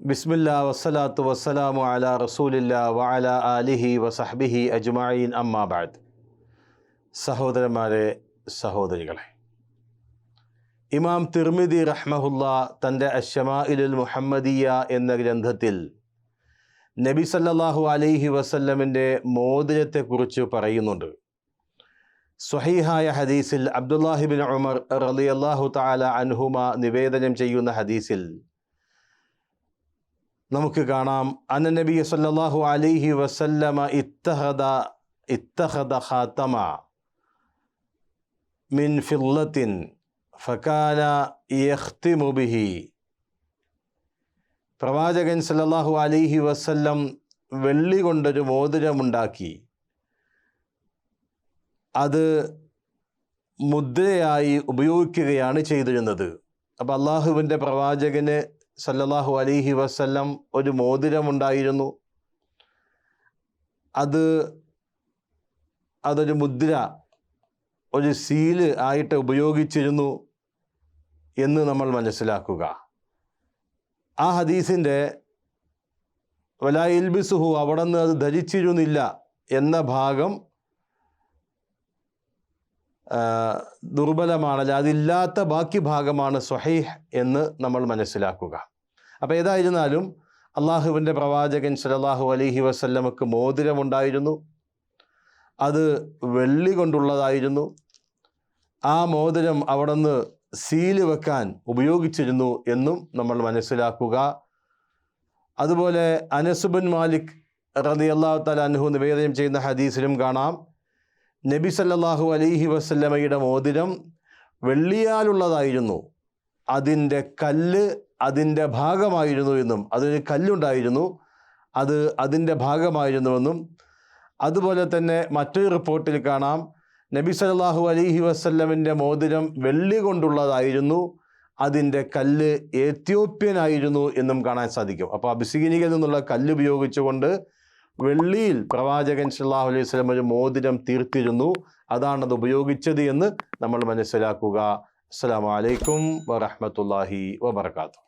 ബിസ്മില്ല വസ്സലാത്തു വസ്സലാമു അല റസൂലില്ല വഅല അലിഹി വസഹ്ബിഹി അജ്മായിൻ അമ്മാബാദ് സഹോദരന്മാരെ സഹോദരികളെ ഇമാം തിർമിദി റഹ്മഹുല്ല തന്റെ അഷമാഇലുൽ മുഹമ്മദിയ എന്ന ഗ്രന്ഥത്തിൽ നബി സല്ലാഹു അലൈഹി വസല്ലമിന്റെ മോതിരത്തെക്കുറിച്ച് പറയുന്നുണ്ട്. സ്വഹീഹായ ഹദീസിൽ അബ്ദുല്ലാഹിബിൻ ഉമർ റളിയല്ലാഹു താല അൻഹുമ നിവേദനം ചെയ്യുന്ന ഹദീസിൽ നമുക്ക് കാണാം. അന്ന നബി സല്ലല്ലാഹു അലൈഹി വസല്ലമ ഇത്തഹദ ഇത്തഹദ ഖാതമ മിൻ ഫില്ലത്തിൻ ഫകാന യഖ്തിമു ബിഹി. പ്രവാചകൻ സല്ലാഹു അലൈഹി വസല്ലം വെള്ളി കൊണ്ടൊരു മോതിരമുണ്ടാക്കി. അത് മുദ്രയായി ഉപയോഗിക്കുകയാണ് ചെയ്തിരുന്നത്. അപ്പോൾ അള്ളാഹുവിന്റെ പ്രവാചകന് സല്ലല്ലാഹു അലൈഹി വസ്ല്ലം ഒരു മോതിരമുണ്ടായിരുന്നു. അത് അതൊരു മുദ്ര ഒരു സീൽ ആയിട്ട് ഉപയോഗിച്ചിരുന്നു എന്ന് നമ്മൾ മനസ്സിലാക്കുക. ആ ഹദീസിന്റെ വലായിൽബിസുഹു അവിടെ നിന്ന് അത് ധരിച്ചിരുന്നില്ല എന്ന ഭാഗം ദുർബലമാണല്ല അതില്ലാത്ത ബാക്കി ഭാഗമാണ് സ്വഹീഹ് എന്ന് നമ്മൾ മനസ്സിലാക്കുക. അപ്പോൾ ഏതായിരുന്നാലും അള്ളാഹുവിന്റെ പ്രവാചകൻ സലാഹു അലഹി വസല്ലമക്ക് മോതിരമുണ്ടായിരുന്നു. അത് വെള്ളി കൊണ്ടുള്ളതായിരുന്നു. ആ മോതിരം അവിടെ നിന്ന് സീൽ വെക്കാൻ ഉപയോഗിച്ചിരുന്നു എന്നും നമ്മൾ മനസ്സിലാക്കുക. അതുപോലെ അനസുബൻ മാലിക് റതി അള്ളാഹു തല അനുഹു നിവേദനം ചെയ്യുന്ന ഹദീസിലും കാണാം. നബി സല്ലാഹു അലൈഹി വസല്ലമയുടെ മോതിരം വെള്ളിയാലുള്ളതായിരുന്നു. അതിന്റെ കല്ല് അതിന്റെ ഭാഗമായിരുന്നു എന്നും അതിന് കല്ലുണ്ടായിരുന്നു. അത് അതിന്റെ ഭാഗമായിരുന്നുവെന്നും അതുപോലെ തന്നെ മറ്റൊരു റിപ്പോർട്ടിൽ കാണാം. നബി സല്ലല്ലാഹു അലൈഹി വസല്ലമിന്റെ മോതിരം വെള്ളി കൊണ്ടുള്ളതായിരുന്നു. അതിന്റെ കല്ല് ഏത്യോപ്യനായിരുന്നു എന്നും കാണാൻ സാധിക്കും. അപ്പോൾ അബിസിഗിനിയിൽ നിന്നുള്ള കല്ല് ഉപയോഗിച്ചുകൊണ്ട് വെള്ളിയിൽ പ്രവാചകൻ സല്ലാഹു അലൈഹി സ്വലം ഒരു മോതിരം തീർത്തിരുന്നു. അതാണ് അത് ഉപയോഗിച്ചത് എന്ന് നമ്മൾ മനസ്സിലാക്കുക. അസ്സാം വലൈക്കും വറഹമത്തല്ലാഹി വബർക്കാത്തു